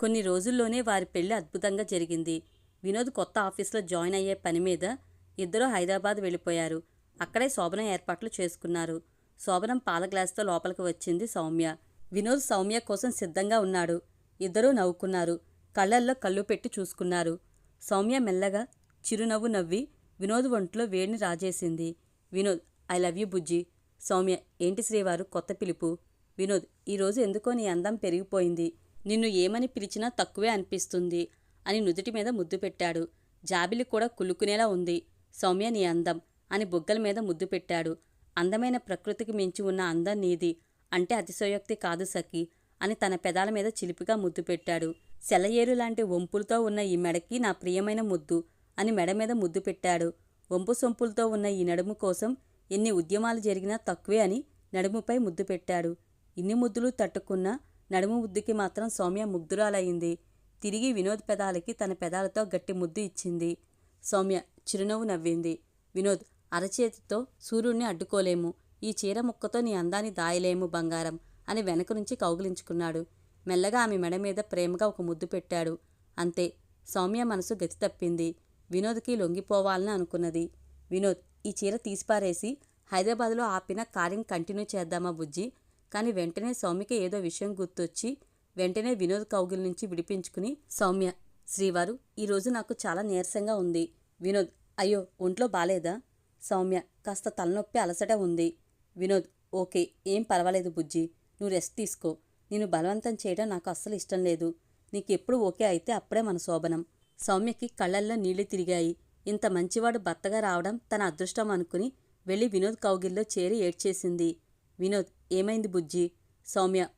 కొన్ని రోజుల్లోనే వారి పెళ్ళి అద్భుతంగా జరిగింది. వినోద్ కొత్త ఆఫీస్లో జాయిన్ అయ్యే పని మీద ఇద్దరూ హైదరాబాద్ వెళ్ళిపోయారు. అక్కడే శోభనం ఏర్పాట్లు చేసుకున్నారు. శోభనం పాల గ్లాసుతో లోపలికి వచ్చింది సౌమ్య. వినోద్ సౌమ్య కోసం సిద్ధంగా ఉన్నాడు. ఇద్దరూ నవ్వుకున్నారు. కళ్ళల్లో కళ్ళు పెట్టి చూసుకున్నారు. సౌమ్య మెల్లగా చిరునవ్వు నవ్వి వినోద్ ఒంట్లో వేడిని రాజేసింది. వినోద్ ఐ లవ్ యూ బుజ్జి. సౌమ్య ఏంటి శ్రీవారు? కొత్త పిలుపు. వినోద్ ఈరోజు ఎందుకో నీ అందం పెరిగిపోయింది. నిన్ను ఏమని పిలిచినా తక్కువే అనిపిస్తుంది అని నుదుటి మీద ముద్దు పెట్టాడు. జాబిలి కూడా కులుకునేలా ఉంది. సౌమ్య నీ అందం అని బుగ్గల మీద ముద్దు పెట్టాడు. అందమైన ప్రకృతికి మించి ఉన్న అందం నీది అంటే అతిశయోక్తి కాదు సఖి అని తన పెదాల మీద చిలిపిగా ముద్దు పెట్టాడు. సెలయేరు లాంటి వంపులతో ఉన్న ఈ మెడకి నా ప్రియమైన ముద్దు అని మెడ మీద ముద్దు పెట్టాడు. వంపు సొంపులతో ఉన్న ఈ నడుము కోసం ఎన్ని ఉద్యమాలు జరిగినా తక్కువే అని నడుముపై ముద్దు పెట్టాడు. ఇన్ని ముద్దులు తట్టుకున్నా నడుము ముద్దుకి మాత్రం సౌమ్య ముగ్ధురాలయ్యింది. తిరిగి వినోద్ పెదాలకి తన పెదాలతో గట్టి ముద్దు ఇచ్చింది. సౌమ్య చిరునవ్వు నవ్వింది. వినోద్ అరచేతితో సూర్యుడిని అడ్డుకోలేము. ఈ చీర ముక్కతో నీ అందాన్ని దాయలేము బంగారం అని వెనక నుంచి కౌగిలించుకున్నాడు. మెల్లగా ఆమె మెడ మీద ప్రేమగా ఒక ముద్దు పెట్టాడు. అంతే సౌమ్య మనసు గతి తప్పింది. వినోద్కి లొంగిపోవాలని అనుకున్నది. వినోద్ ఈ చీర తీసిపారేసి హైదరాబాద్లో ఆపిన కార్యం కంటిన్యూ చేద్దామా బుజ్జి? కానీ వెంటనే సౌమ్యకి ఏదో విషయం గుర్తొచ్చి వెంటనే వినోద్ కౌగిల్ నుంచి విడిపించుకుని సౌమ్య శ్రీవారు ఈరోజు నాకు చాలా నీరసంగా ఉంది. వినోద్ అయ్యో ఒంట్లో బాలేదా? సౌమ్య కాస్త తలనొప్పి అలసట ఉంది. వినోద్ ఓకే ఏం పర్వాలేదు బుజ్జి నువ్వు రెస్ట్ తీసుకో. నేను బలవంతం చేయడం నాకు అస్సలు ఇష్టం లేదు. నీకెప్పుడు ఓకే అయితే అప్పుడే మన శోభనం. సౌమ్యకి కళ్ళల్లో నీళ్ళు తిరిగాయి. ఇంత మంచివాడు భర్తగా రావడం తన అదృష్టం అనుకుని వెళ్ళి వినోద్ కౌగిల్లో చేరి ఏడ్చేసింది. వినోద్ ఏమైంది బుజ్జి? సౌమ్య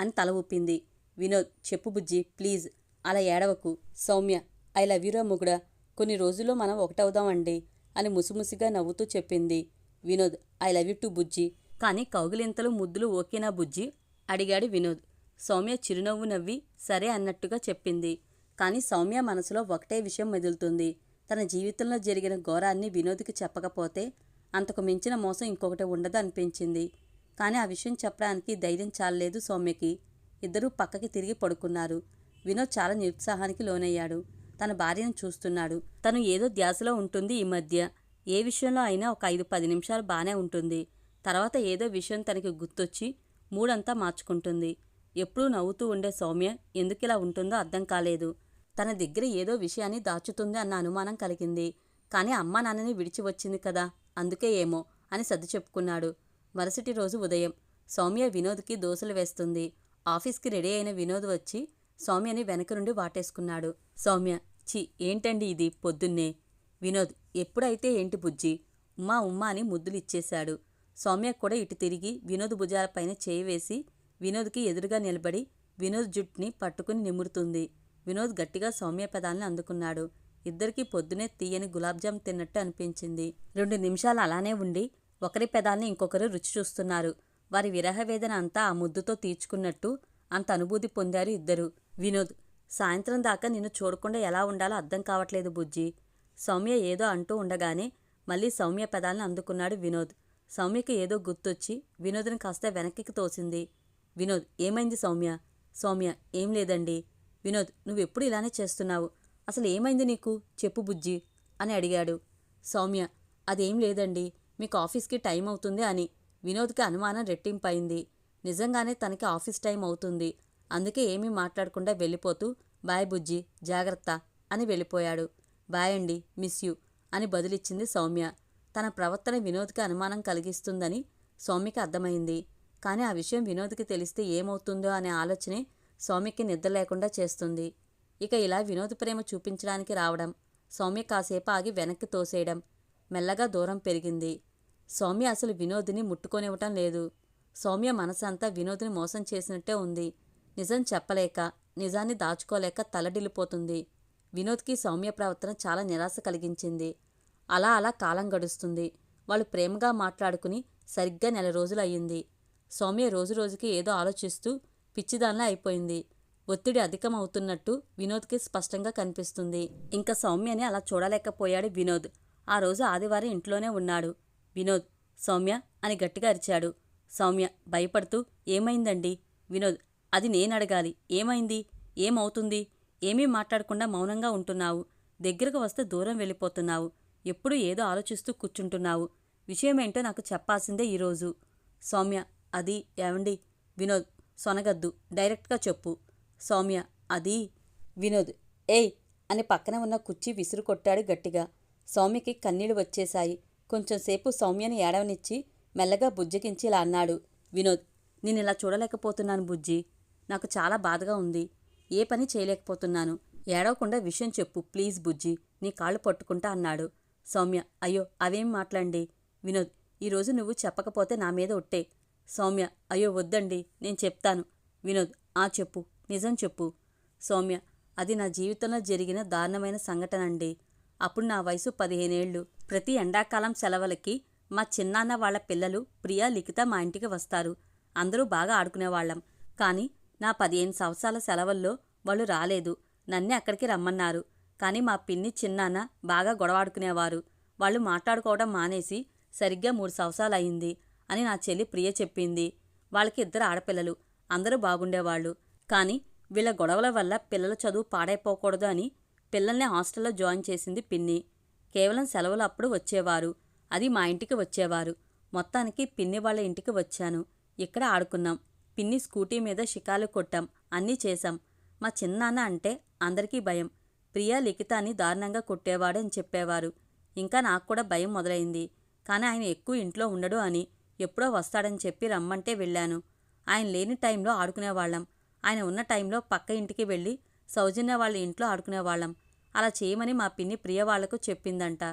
అని తల ఊపింది. వినోద్ చెప్పు బుజ్జి ప్లీజ్. అలా ఏడవకు. సౌమ్య ఐ లవ్ యూరా ముగుడా. కొన్ని రోజుల్లో మనం ఒకటవుదామండి అని ముసిముసిగా నవ్వుతూ చెప్పింది. Vinod I love you too బుజ్జి. కానీ కౌగిలింతలు ముద్దులు ఓకేనా బుజ్జి? అడిగాడు వినోద్. సౌమ్య చిరునవ్వు నవ్వి సరే అన్నట్టుగా చెప్పింది. కానీ సౌమ్య మనసులో ఒకటే విషయం మెదులుతుంది. తన జీవితంలో జరిగిన ఘోరాన్ని వినోద్కి చెప్పకపోతే అంతకు మించిన మోసం ఇంకొకటి ఉండదు అనిపించింది కానీ ఆ విషయం చెప్పడానికి ధైర్యం చాలలేదు సౌమ్యకి. ఇద్దరూ పక్కకి తిరిగి పడుకున్నారు. వినోద్ చాలా నిరుత్సాహానికి లోనయ్యాడు. తన భార్యను చూస్తున్నాడు. తను ఏదో ధ్యాసలో ఉంటుంది ఈ మధ్య. ఏ విషయంలో అయినా ఒక ఐదు పది నిమిషాలు బాగానే ఉంటుంది. తర్వాత ఏదో విషయం తనకి గుర్తొచ్చి మూడంతా మార్చుకుంటుంది. ఎప్పుడూ నవ్వుతూ ఉండే సౌమ్య ఎందుకిలా ఉంటుందో అర్థం కాలేదు. తన దగ్గర ఏదో విషయాన్ని దాచుతుంది అన్న అనుమానం కలిగింది. కానీ అమ్మా నాన్నని విడిచి వచ్చింది కదా. అందుకే ఏమో అని సర్దు చెప్పుకున్నాడు. మరుసటి రోజు ఉదయం సౌమ్య వినోద్కి దోశలు వేస్తుంది. ఆఫీస్కి రెడీ అయిన వినోద్ వచ్చి సౌమ్యని వెనక నుండి వాటేసుకున్నాడు. సౌమ్య చి ఏంటండి ఇది పొద్దున్నే? వినోద్ ఎప్పుడైతే ఏంటి బుజ్జి? ఉమ్మా ఉమ్మా అని ముద్దులు ఇచ్చేశాడు. సౌమ్య కూడా ఇటు తిరిగి వినోద్ భుజాలపైన చేయి వేసి వినోద్కి ఎదురుగా నిలబడి వినోద్ జుట్టుని పట్టుకుని నిమురుతుంది. వినోద్ గట్టిగా సౌమ్య పదాలను అందుకున్నాడు. ఇద్దరికీ పొద్దునే తీయని గులాబ్జామ్ తిన్నట్టు అనిపించింది. రెండు నిమిషాలు అలానే ఉండి ఒకరి పెదాల్ని ఇంకొకరు రుచి చూస్తున్నారు. వారి విరహ వేదన అంతా ఆ ముద్దుతో తీర్చుకున్నట్టు అంత అనుభూతి పొందారు ఇద్దరు. వినోద్ సాయంత్రం దాకా నిన్ను చూడకుండా ఎలా ఉండాలో అర్థం కావట్లేదు బుజ్జి. సౌమ్య ఏదో అంటూ ఉండగానే మళ్ళీ సౌమ్య పెదాలను అందుకున్నాడు వినోద్. సౌమ్యకి ఏదో గుర్తొచ్చి వినోద్ని కాస్త వెనక్కి తోసింది. వినోద్ ఏమైంది సౌమ్య? సౌమ్య ఏం లేదండి. వినోద్ నువ్వెప్పుడు ఇలానే చేస్తున్నావు? అసలు ఏమైంది నీకు? చెప్పు బుజ్జి అని అడిగాడు. సౌమ్య అదేం లేదండి మీకు ఆఫీస్కి టైం అవుతుంది అని వినోద్కి అనుమానం రెట్టింపైంది. నిజంగానే తనకి ఆఫీస్ టైం అవుతుంది. అందుకే ఏమీ మాట్లాడకుండా వెళ్ళిపోతూ బాయ్ బుజ్జి జాగ్రత్త అని వెళ్ళిపోయాడు. బాయ్ అండి మిస్ యూ అని బదులిచ్చింది సౌమ్య. తన ప్రవర్తన వినోద్కి అనుమానం కలిగిస్తుందని సౌమ్యకి అర్థమైంది. కానీ ఆ విషయం వినోద్కి తెలిస్తే ఏమవుతుందో అనే ఆలోచనే సౌమ్యకి నిద్ర లేకుండా చేస్తుంది. ఇక ఇలా వినోద్ ప్రేమ చూపించడానికి రావడం సౌమ్య కాసేపు ఆగి వెనక్కి తోసేయడం మెల్లగా దూరం పెరిగింది. సౌమ్య అసలు వినోద్ని ముట్టుకొనివ్వటం లేదు. సౌమ్య మనసంతా వినోద్ని మోసం చేసినట్టే ఉంది. నిజం చెప్పలేక నిజాన్ని దాచుకోలేక తలడిల్లిపోతుంది. వినోద్కి సౌమ్య ప్రవర్తన చాలా నిరాశ కలిగించింది. అలా అలా కాలం గడుస్తుంది. వాళ్ళు ప్రేమగా మాట్లాడుకుని సరిగ్గా నెల రోజులు అయ్యింది. సౌమ్య రోజు రోజుకి ఏదో ఆలోచిస్తూ పిచ్చిదానిలా అయిపోయింది. ఒత్తిడి అధికమవుతున్నట్టు వినోద్కి స్పష్టంగా కనిపిస్తుంది. ఇంకా సౌమ్యని అలా చూడలేకపోయాడు వినోద్. ఆ రోజు ఆదివారం ఇంట్లోనే ఉన్నాడు. వినోద్ సౌమ్య అని గట్టిగా అరిచాడు. సౌమ్య భయపడుతూ ఏమైందండి? వినోద్ అది నేను అడగాలి ఏమైంది? ఏమవుతుంది? ఏమీ మాట్లాడకుండా మౌనంగా ఉంటున్నావు. దగ్గరకు వస్తే దూరం వెళ్ళిపోతున్నావు. ఎప్పుడూ ఏదో ఆలోచిస్తూ కూర్చుంటున్నావు. విషయమేంటో నాకు చెప్పాల్సిందే ఈరోజు. సౌమ్య అది ఏమండి వినోద్ సొనగద్దు. డైరెక్ట్గా చెప్పు. సౌమ్య అది వినోద్. ఏయ్! అని పక్కన ఉన్న కుర్చీ విసురు కొట్టాడు గట్టిగా. సౌమ్యకి కన్నీళ్ళు వచ్చేశాయి. కొంచెంసేపు సౌమ్యని ఏడవనిచ్చి మెల్లగా బుజ్జగించి ఇలా అన్నాడు. వినోద్ నేను ఇలా చూడలేకపోతున్నాను బుజ్జి. నాకు చాలా బాధగా ఉంది. ఏ పని చేయలేకపోతున్నాను. ఏడవకుండా విషయం చెప్పు ప్లీజ్ బుజ్జి. నీ కాళ్ళు పట్టుకుంటా అన్నాడు. సౌమ్య అయ్యో అవేం మాట్లాడండి వినోద్ ఈరోజు నువ్వు చెప్పకపోతే నా మీద ఒట్టే. సౌమ్య అయ్యో వద్దండి నేను చెప్తాను. వినోద్ ఆ చెప్పు. నిజం చెప్పు. సౌమ్య అది నా జీవితంలో జరిగిన దారుణమైన సంఘటన అండి అప్పుడు నా వయసు పదిహేనేళ్ళు. ప్రతి ఎండాకాలం సెలవులకి మా చిన్నాన్న వాళ్ళ పిల్లలు ప్రియా లిఖిత మా ఇంటికి వస్తారు. అందరూ బాగా ఆడుకునేవాళ్ళం. కానీ నా పదిహేను సంవత్సరాల సెలవుల్లో వాళ్ళు రాలేదు. నన్నే అక్కడికి రమ్మన్నారు. కానీ మా పిన్ని చిన్నాన్న బాగా గొడవాడుకునేవారు వాళ్ళు మాట్లాడుకోవడం మానేసి సరిగ్గా మూడు సంవత్సరాలు అయింది అని నా చెల్లి ప్రియ చెప్పింది. వాళ్ళకి ఇద్దరు ఆడపిల్లలు. అందరూ బాగుండేవాళ్ళు. కానీ వీళ్ళ గొడవల వల్ల పిల్లల చదువు పాడైపోకూడదు అని పిల్లల్ని హాస్టల్లో జాయిన్ చేసింది పిన్ని. కేవలం సెలవులు అప్పుడు వచ్చేవారు. అది మా ఇంటికి వచ్చేవారు. మొత్తానికి పిన్ని వాళ్ళ ఇంటికి వచ్చాను. ఇక్కడ ఆడుకున్నాం. పిన్ని స్కూటీ మీద షికాలు కొట్టాం. అన్నీ చేశాం. మా చిన్నాన్న అంటే అందరికీ భయం. ప్రియా లిఖితాన్ని దారుణంగా కొట్టేవాడు అని చెప్పేవారు. ఇంకా నాకు కూడా భయం మొదలైంది. కానీ ఆయన ఎక్కువ ఇంట్లో ఉండడు అని ఎప్పుడో వస్తాడని చెప్పి రమ్మంటే వెళ్ళాను. ఆయన లేని టైంలో ఆడుకునేవాళ్ళం. ఆయన ఉన్న టైంలో పక్క ఇంటికి వెళ్ళి సౌజన్య వాళ్ళ ఇంట్లో ఆడుకునేవాళ్ళం. అలా చేయమని మా పిన్ని ప్రియ వాళ్ళకు చెప్పిందంట.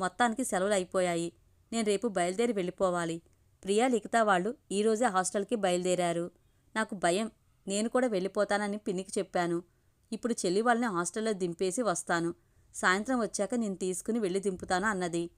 మొత్తానికి సెలవులు అయిపోయాయి. నేను రేపు బయలుదేరి వెళ్ళిపోవాలి. ప్రియా లిఖిత వాళ్ళు ఈరోజే హాస్టల్కి బయలుదేరారు. నాకు భయం. నేను కూడా వెళ్ళిపోతానని పిన్నికి చెప్పాను. ఇప్పుడు చెల్లి వాళ్ళని హాస్టల్లో దింపేసి వస్తాను. సాయంత్రం వచ్చాక నేను తీసుకుని వెళ్ళి దింపుతాను అన్నది.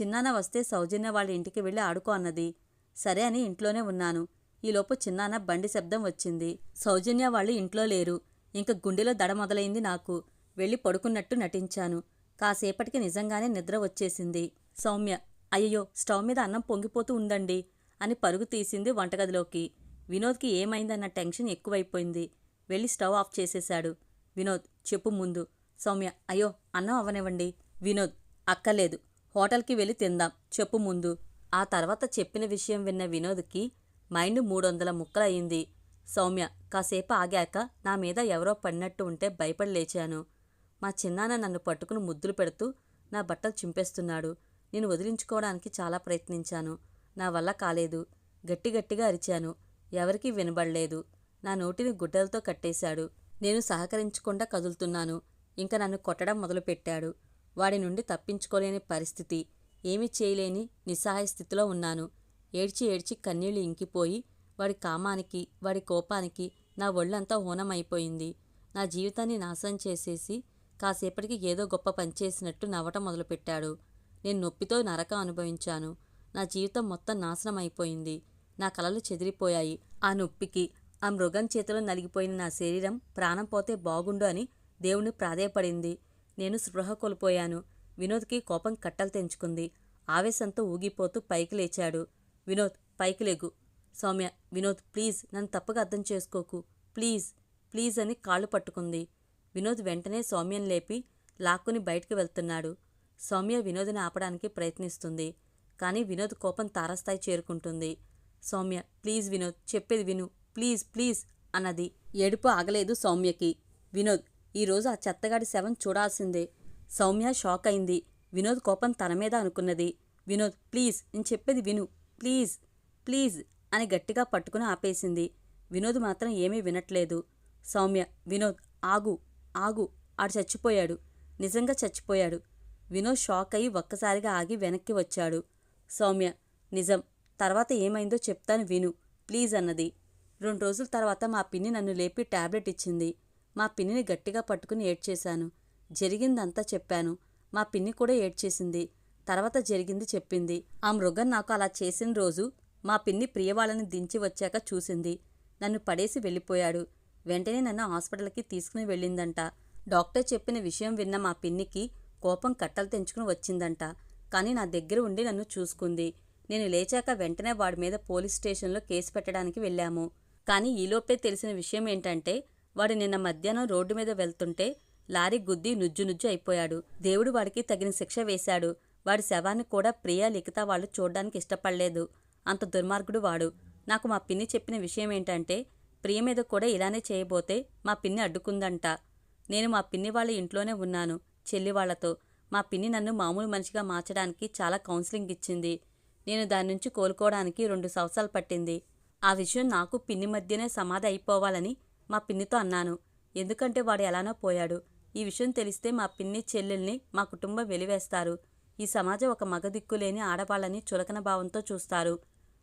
చిన్నాన్న వస్తే సౌజన్య వాళ్ళ ఇంటికి వెళ్ళి ఆడుకో అన్నది. సరే అని ఇంట్లోనే ఉన్నాను. ఈలోపు చిన్నాన్న బండి శబ్దం వచ్చింది. సౌజన్య వాళ్ళు ఇంట్లో లేరు. ఇంక గుండెలో దడ మొదలైంది నాకు. వెళ్ళి పడుకున్నట్టు నటించాను. కాసేపటికి నిజంగానే నిద్ర వచ్చేసింది. సౌమ్య అయ్యో స్టవ్ మీద అన్నం పొంగిపోతూ ఉందండి అని పరుగు తీసింది వంటగదిలోకి. వినోద్కి ఏమైందన్న టెన్షన్ ఎక్కువైపోయింది. వెళ్ళి స్టవ్ ఆఫ్ చేసేశాడు. వినోద్ చెప్పు ముందు. సౌమ్య అయ్యో అన్నం అవనివ్వండి. వినోద్ అక్కలేదు హోటల్కి వెళ్ళి తిందాం. చెప్పు ముందు. ఆ తర్వాత చెప్పిన విషయం విన్న వినోద్కి మైండ్ మూడొందల ముక్కలయ్యింది. సౌమ్య కాసేపు ఆగాక నా మీద ఎవరో పడినట్టు ఉంటే భయపడి లేచాను. మా చిన్నాన్న నన్ను పట్టుకుని ముద్దులు పెడుతూ నా బట్టలు చింపేస్తున్నాడు. నేను వదిలించుకోవడానికి చాలా ప్రయత్నించాను. నా వల్ల కాలేదు. గట్టి గట్టిగా అరిచాను. ఎవరికీ వినబడలేదు. నా నోటిని గుడ్డలతో కట్టేశాడు. నేను సహకరించకుండా కదులుతున్నాను. ఇంకా నన్ను కొట్టడం మొదలుపెట్టాడు. వాడి నుండి తప్పించుకోలేని పరిస్థితి. ఏమీ చేయలేని నిస్సహాయ స్థితిలో ఉన్నాను. ఏడ్చి ఏడ్చి కన్నీళ్ళు ఇంకిపోయి వాడి కామానికి వాడి కోపానికి నా ఒళ్ళంతా హోనమైపోయింది. నా జీవితాన్ని నాశనం చేసేసి కాసేపటికి ఏదో గొప్ప పనిచేసినట్టు నవ్వటం మొదలుపెట్టాడు. నేను నొప్పితో నరకం అనుభవించాను. నా జీవితం మొత్తం నాశనం అయిపోయింది నా కలలు చెదిరిపోయాయి. ఆ నొప్పికి ఆ మృగం చేతిలో నలిగిపోయిన నా శరీరం ప్రాణం పోతే బాగుండు అని దేవుణ్ణి ప్రాధేయపడింది. నేను స్పృహ కోల్పోయాను. వినోద్కి కోపం కట్టలు తెంచుకుంది. ఆవేశంతో ఊగిపోతూ పైకి లేచాడు. వినోద్ పైకి లేగు. సౌమ్య వినోద్ ప్లీజ్ నన్ను తప్పగా అర్థం చేసుకోకు. ప్లీజ్ ప్లీజ్ అని కాళ్ళు పట్టుకుంది. వినోద్ వెంటనే సౌమ్యను లేపి లాక్కుని బయటికి వెళ్తున్నాడు. సౌమ్య వినోద్ని ఆపడానికి ప్రయత్నిస్తుంది. కానీ వినోద్ కోపం తారస్థాయి చేరుకుంటుంది. సౌమ్య ప్లీజ్ వినోద్ చెప్పేది విను. ప్లీజ్ ప్లీజ్ అన్నది. ఏడుపు ఆగలేదు సౌమ్యకి. వినోద్ ఈరోజు ఆ చెత్తగాడి శవం చూడాల్సిందే. సౌమ్య షాక్ అయింది. వినోద్ కోపం తన మీద అనుకున్నది. వినోద్ ప్లీజ్ నేను చెప్పేది విను. ప్లీజ్ ప్లీజ్ అని గట్టిగా పట్టుకుని ఆపేసింది. వినోద్ మాత్రం ఏమీ వినట్లేదు. సౌమ్య వినోద్ ఆగు ఆగు ఆడు చచ్చిపోయాడు. నిజంగా చచ్చిపోయాడు. వినోద్ షాక్ అయి ఒక్కసారిగా ఆగి వెనక్కి వచ్చాడు. సౌమ్య నిజం తర్వాత ఏమైందో చెప్తాను విను ప్లీజ్ అన్నది. రెండు రోజుల తర్వాత మా పిన్ని నన్ను లేపి టాబ్లెట్ ఇచ్చింది. మా పిన్నిని గట్టిగా పట్టుకుని ఏడ్చేశాను. జరిగిందంతా చెప్పాను. మా పిన్ని కూడా ఏడ్చేసింది. తర్వాత జరిగింది చెప్పింది. ఆ మృగం నాకు అలా చేసిన రోజు మా పిన్ని ప్రియవాళ్ళని దించి వచ్చాక చూసింది. నన్ను పడేసి వెళ్ళిపోయాడు. వెంటనే నన్ను హాస్పిటల్కి తీసుకుని వెళ్ళిందంట. డాక్టర్ చెప్పిన విషయం విన్న మా పిన్నికి కోపం కట్టలు తెంచుకుని వచ్చిందంట. కానీ నా దగ్గర ఉండి నన్ను చూసుకుంది. నేను లేచాక వెంటనే వాడి మీద పోలీస్ స్టేషన్లో కేసు పెట్టడానికి వెళ్ళాము. కానీ ఈలోపే తెలిసిన విషయం ఏంటంటే వాడు నిన్న మధ్యాహ్నం రోడ్డు మీద వెళ్తుంటే లారీ గుద్ది నుజ్జు నుజ్జు అయిపోయాడు. దేవుడు వాడికి తగిన శిక్ష వేశాడు. వాడి శవాన్ని కూడా ప్రియా లిఖిత వాళ్ళు చూడడానికి ఇష్టపడలేదు. అంత దుర్మార్గుడు వాడు. నాకు మా పిన్ని చెప్పిన విషయం ఏంటంటే ప్రియ మీద కూడా ఇలానే చేయబోతే మా పిన్ని అడ్డుకుందంట. నేను మా పిన్ని వాళ్ళ ఇంట్లోనే ఉన్నాను చెల్లి వాళ్ళతో. మా పిన్ని నన్ను మామూలు మనిషిగా మార్చడానికి చాలా కౌన్సిలింగ్ ఇచ్చింది. నేను దాని నుంచి కోలుకోవడానికి రెండు సంవత్సరాలు పట్టింది. ఆ విషయం నాకు పిన్ని మధ్యనే సమాధి అయిపోవాలని మా పిన్నితో అన్నాను. ఎందుకంటే వాడు ఎలానో పోయాడు. ఈ విషయం తెలిస్తే మా పిన్ని చెల్లెల్ని మా కుటుంబం వెలివేస్తారు. ఈ సమాజం ఒక మగదిక్కులేని ఆడవాళ్ళని చులకన భావంతో చూస్తారు.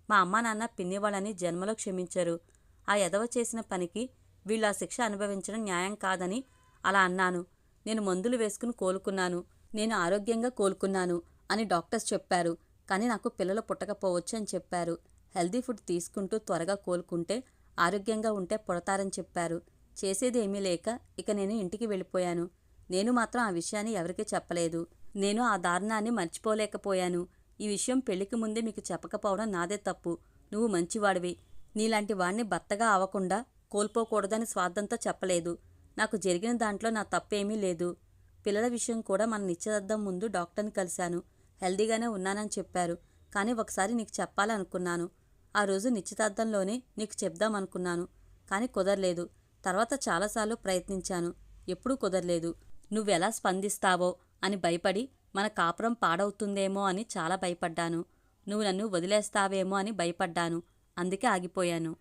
మా అమ్మా నాన్న పిన్ని వాళ్ళని జన్మలో క్షమించరు. ఆ ఎదవ చేసిన పనికి వీళ్ళు ఆ శిక్ష అనుభవించడం న్యాయం కాదని అలా అన్నాను. నేను మందులు వేసుకుని కోలుకున్నాను. నేను ఆరోగ్యంగా కోలుకున్నాను అని డాక్టర్స్ చెప్పారు. కానీ నాకు పిల్లలు పుట్టకపోవచ్చు అని చెప్పారు. హెల్దీ ఫుడ్ తీసుకుంటూ త్వరగా కోలుకుంటే ఆరోగ్యంగా ఉంటే పుడతారని చెప్పారు. చేసేది ఏమీ లేక ఇక నేను ఇంటికి వెళ్ళిపోయాను. నేను మాత్రం ఆ విషయాన్ని ఎవరికీ చెప్పలేదు. నేను ఆ దారుణాన్ని మర్చిపోలేకపోయాను. ఈ విషయం పెళ్ళికి ముందే మీకు చెప్పకపోవడం నాదే తప్పు. నువ్వు మంచివాడివి. నీలాంటి వాణ్ణి భర్తగా అవ్వకుండా కోల్పోకూడదని స్వార్థంతో చెప్పలేదు. నాకు జరిగిన దాంట్లో నా తప్పేమీ లేదు. పిల్లల విషయం కూడా మన నిశ్చితార్థం ముందు డాక్టర్ని కలిశాను. హెల్దీగానే ఉన్నానని చెప్పారు. కానీ ఒకసారి నీకు చెప్పాలనుకున్నాను. ఆ రోజు నిశ్చితార్థంలోనే నీకు చెప్దామనుకున్నాను. కానీ కుదరలేదు. తర్వాత చాలాసార్లు ప్రయత్నించాను. ఎప్పుడూ కుదరలేదు. నువ్వెలా స్పందిస్తావో అని భయపడి మన కాపురం పాడవుతుందేమో అని చాలా భయపడ్డాను. నువ్వు నన్ను వదిలేస్తావేమో అని భయపడ్డాను. అందుకే ఆగిపోయాను.